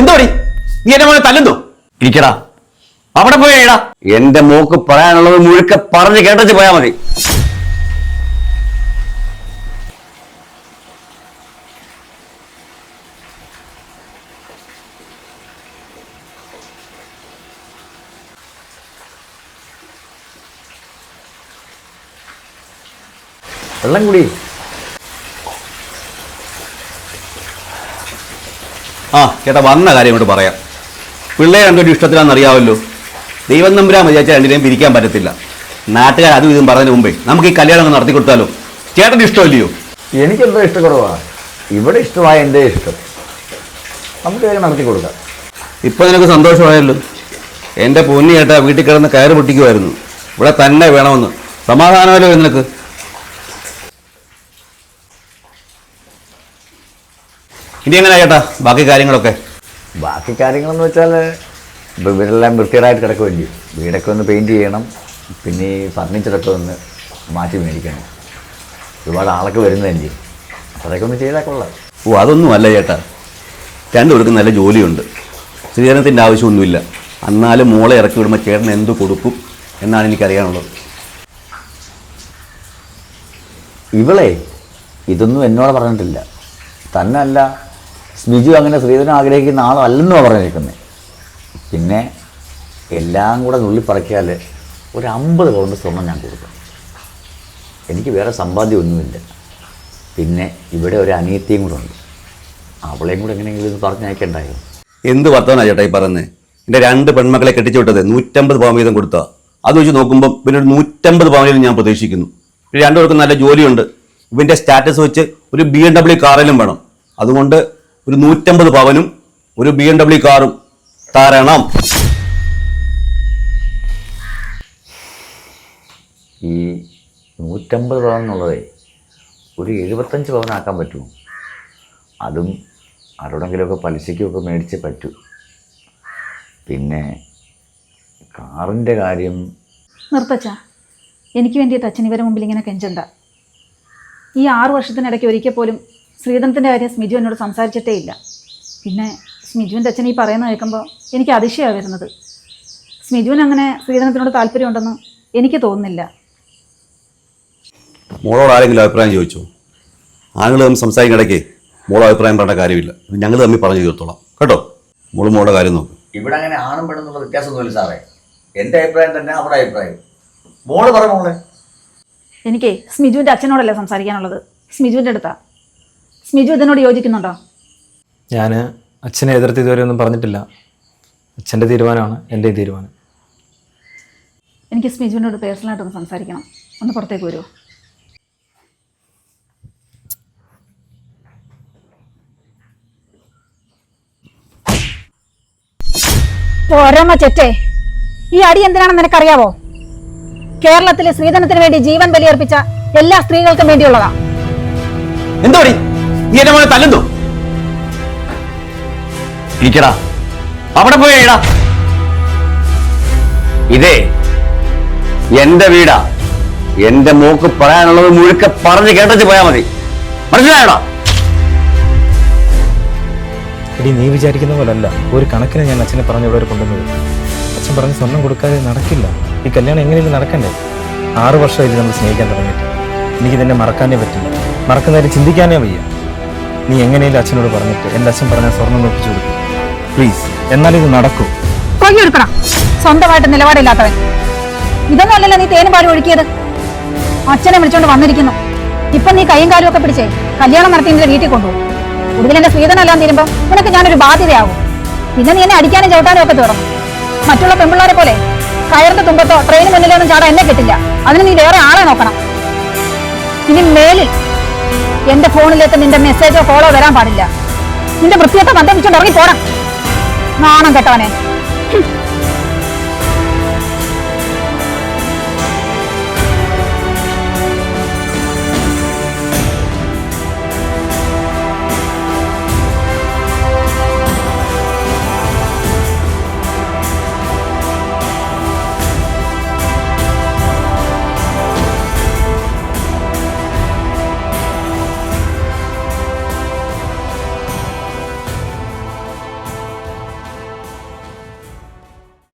എന്തോടി നീ എന്റെ മോനെ തല്ലുന്നോ? ഇരിക്കടാ. അവിടെ പോയേടാ എന്റെ മോക്ക് പറയാനുള്ളത് മുഴുക്ക പറഞ്ഞ് കേട്ടച്ച് പോയാ മതി. വെള്ളം കുടി. ആ ചേട്ടാ വന്ന കാര്യം കൊണ്ട് പറയാം. പിള്ളേർ രണ്ടൊരു ഇഷ്ടത്തിലാണെന്നറിയാവല്ലോ. ദൈവം ദൈവം നമ്പുരാൻ വിചാരിച്ചാൽ രണ്ടിനെയും പിരിക്കാൻ പറ്റത്തില്ല. നാട്ടുകാർ അതും ഇതും പറഞ്ഞതിന് മുമ്പേ നമുക്ക് ഈ കല്യാണം ഒന്ന് നടത്തി കൊടുത്താലോ? ചേട്ടന്റെ ഇഷ്ടമല്ലയോ? എനിക്കെന്തോ ഇഷ്ടക്കുറവാ? ഇവിടെ ഇഷ്ടമായ എന്റെ ഇഷ്ടം. നമുക്ക് വേഗം നടത്തി കൊടുക്കാം. ഇപ്പൊ നിനക്ക് സന്തോഷമായല്ലോ. എന്റെ പൊന്നി ചേട്ടാ വീട്ടിൽ കിടന്ന് കയറ് പൊട്ടിക്കുമായിരുന്നു ഇവിടെ തന്നെ വേണമെന്ന്. സമാധാനമല്ലോ നിനക്ക്. ഇനി എങ്ങനെ ചേട്ടാ? ബാക്കി കാര്യങ്ങളൊക്കെ? ബാക്കി കാര്യങ്ങളെന്ന് വെച്ചാൽ വീടെല്ലാം ഇവരെല്ലാം വൃത്തികേടായിട്ട് കിടക്കുമല്ലേ വീടൊക്കെ ഒന്ന് പെയിന്റ് ചെയ്യണം പിന്നെ ഈ ഫർണിച്ചറൊക്കെ ഒന്ന് മാറ്റി മേടിക്കണം. ഒരുപാട് ആളൊക്കെ വരുന്നതല്ലേ? അപ്പോൾ അതൊക്കെ ഒന്ന് ചെയ്താൽ കൊള്ളാം. ഓ അതൊന്നും അല്ല ചേട്ടാ. രണ്ടുപേർക്കും നല്ല ജോലിയുണ്ട്. സ്ത്രീധനത്തിന്റെ ആവശ്യമൊന്നുമില്ല. എന്നാലും മോളെ ഇറക്കി വിടുമ്പോൾ ചേട്ടൻ എന്ത് കൊടുക്കും എന്നാണ് എനിക്കറിയാനുള്ളത്. ഇവളെ ഇതൊന്നും എന്നോട് പറഞ്ഞിട്ടില്ല. തന്നല്ല സ്മിജു അങ്ങനെ ശ്രീധരൻ ആഗ്രഹിക്കുന്ന ആളല്ലെന്നോ പറഞ്ഞിരിക്കുന്നത് പിന്നെ എല്ലാം കൂടെ നുള്ളിപ്പറക്കിയാൽ ഒരു അമ്പത് പൗണ്ട് സ്വർണം ഞാൻ കൊടുക്കും. എനിക്ക് വേറെ സമ്പാദ്യം ഒന്നുമില്ല പിന്നെ ഇവിടെ ഒരു അനിയത്തിയും കൂടെ ഉണ്ട്. അവളെയും കൂടെ എങ്ങനെയെങ്കിലും ഇത് പറഞ്ഞയക്കണ്ടായോ? എന്ത് വർത്തമാനാ ചേട്ടാ ഈ പറയുന്നത് എന്റെ രണ്ട് പെൺമക്കളെ കെട്ടിച്ചു വിട്ടത് നൂറ്റമ്പത് പവൻ വീതം കൊടുത്താ. അത് വെച്ച് നോക്കുമ്പോൾ പിന്നെ ഒരു നൂറ്റമ്പത് പവനിലും ഞാൻ പ്രതീക്ഷിക്കുന്നു. രണ്ടുപേർക്കും നല്ല ജോലിയുണ്ട്. ഇവന്റെ സ്റ്റാറ്റസ് വെച്ച് ഒരു ബി എം ഡബ്ല്യു കാറിലും വേണം. അതുകൊണ്ട് ഒരു നൂറ്റമ്പത് പവനും ഒരു ബി എം ഡബ്ല്യു കാറും തരണം. ഈ നൂറ്റമ്പത് പവൻ എന്നുള്ളതേ ഒരു എഴുപത്തഞ്ച് പവനാക്കാൻ പറ്റുമോ അതും ആരോടെങ്കിലുമൊക്കെ പലിശയ്ക്കൊക്കെ മേടിച്ചേ പറ്റൂ. പിന്നെ കാറിന്റെ കാര്യം നിർത്തച്ച. എനിക്ക് വേണ്ടിയിട്ട് അച്ഛൻ ഇവരെ മുമ്പിൽ ഇങ്ങനെ കെഞ്ചണ്ട. ഈ ആറു വർഷത്തിനിടയ്ക്ക് ഒരിക്കൽ പോലും ശ്രീധനത്തിന്റെ കാര്യം സ്മിജു എന്നോട് സംസാരിച്ചിട്ടേ ഇല്ല. പിന്നെ സ്മിജുവിന്റെ അച്ഛൻ ഈ പറയുന്നത് കേൾക്കുമ്പോൾ എനിക്ക് അതിശയമാണ് വരുന്നത്. സ്മിജുവിന് അങ്ങനെ ശ്രീധനത്തിനോട് താല്പര്യമുണ്ടെന്ന് എനിക്ക് തോന്നുന്നില്ല. മോളോട് ആരെങ്കിലും അഭിപ്രായം ചോദിച്ചോ? ആളുകൾ തമ്മിൽ സംസാരിക്കണടയ്ക്ക് മോളെ അഭിപ്രായം പറയേണ്ട കാര്യമില്ല. ഞങ്ങൾ തമ്മിൽ പറഞ്ഞു തീർത്തോളാം. കേട്ടോ? മോൾ മോളുടെ കാര്യം നോക്കും. ഇവിടെ അങ്ങനെ ആണും പെണ്ണെന്നുള്ള വ്യത്യാസമൊന്നുമില്ല സാറേ. എന്റെ അഭിപ്രായം തന്നെ അവിടെ അഭിപ്രായം. മോൾ പറ മോളെ. എനിക്ക് സ്മിജുവിന്റെ അച്ഛനോടല്ലേ സംസാരിക്കാനുള്ളത്? സ്മിജുവിന്റെ അടുത്താ. സ്മിജു ഇതിനോട് യോജിക്കുന്നുണ്ടോ? ഞാൻ അച്ഛനെ എതിർത്ത് ഇതുവരെ ഒന്നും പറഞ്ഞിട്ടില്ല. അച്ഛന്റെ തീരുമാനമാണ് എന്റെ തീരുമാനം. എനിക്ക് സ്മിജുവിനോട് പേഴ്സണലായിട്ടൊന്ന് സംസാരിക്കണം. ഒന്ന് പുറത്തേക്ക് വരുമോ പോരമ്മ ചെറ്റേ ഈ അടി എന്തിനാണെന്ന് നിനക്കറിയാവോ? കേരളത്തിലെ സ്ത്രീധനത്തിന് വേണ്ടി ജീവൻ ബലിയർപ്പിച്ച എല്ലാ സ്ത്രീകൾക്കും വേണ്ടിയുള്ളതാണ് എന്തോടി? നീ എന്റെ മോനെ തല്ലുന്നു. ഇരിക്കടാ. അവിടെ പോയി പോയേടാ ഇതേ എന്റെ വീടാ. എന്റെ മോക്ക് പറയാനുള്ളത് മുഴുക്ക പറഞ്ഞ് കേട്ടച്ച് പോയാ മതി. മനസ്സിലായോടാ എടി നീ വിചാരിക്കുന്ന പോലല്ല. ഒരു കണക്കിന് ഞാൻ അച്ഛനെ പറഞ്ഞു ഇവിടെ കൊണ്ടുവന്നത്. അച്ഛൻ പറഞ്ഞ് സ്വർണം കൊടുക്കാതെ നടക്കില്ല. ഈ കല്യാണം എങ്ങനെയും നടക്കണ്ടേ? ആറ് വർഷമായിട്ട് നമ്മൾ സ്നേഹിക്കാൻ തുടങ്ങിയിട്ട്. എനിക്ക് തന്നെ മറക്കാനേ പറ്റില്ല. മറക്കുന്നതിന് ചിന്തിക്കാനേ വയ്യ. നീ എങ്ങനെയല്ലേ അച്ഛനോട് പറഞ്ഞിട്ട് എന്റെ അച്ഛൻ പറഞ്ഞ സ്വർണം നോക്കിച്ചു കൊടുക്കും. പ്ലീസ് എന്നാൽ ഇത് നടക്കൂ. കൊയ്യെടുക്കണം സ്വന്തമായിട്ട് നിലപാടില്ലാത്തവൻ. ഇതൊന്നും അല്ലല്ലോ നീ തേനും പാലും ഒഴുക്കിയത്. അച്ഛനെ വിളിച്ചോണ്ട് വന്നിരിക്കുന്നു. ഇപ്പൊ നീ കൈയും കാലും ഒക്കെ പിടിച്ചേ കല്യാണം നടത്തി നിന്റെ വീട്ടിൽ കൊണ്ടുപോകും. ഒടുവിൽ എന്റെ സ്ത്രീധനെല്ലാം തീരുമ്പോ നിനക്ക് ഞാനൊരു ബാധ്യതയാകും. പിന്നെ നീ എന്നെ അടിക്കാനും ചവിട്ടാനും ഒക്കെ തുടങ്ങും. മറ്റുള്ള പെൺപിള്ളേരെ പോലെ കയറിന്റെ തുമ്പത്തോ ട്രെയിന് മുന്നിലൊന്നും ചാടാൻ എന്നെ കിട്ടില്ല. അതിന് നീ വേറെ ആളെ നോക്കണം. ഇനി മേലിൽ എന്റെ ഫോണിലേക്ക് നിന്റെ മെസ്സേജോ കോളോ വരാൻ പാടില്ല. നിന്റെ വൃത്തിയൊക്കെ ബന്ധം ഇറങ്ങി പോണം നാണം കെട്ടവനെ.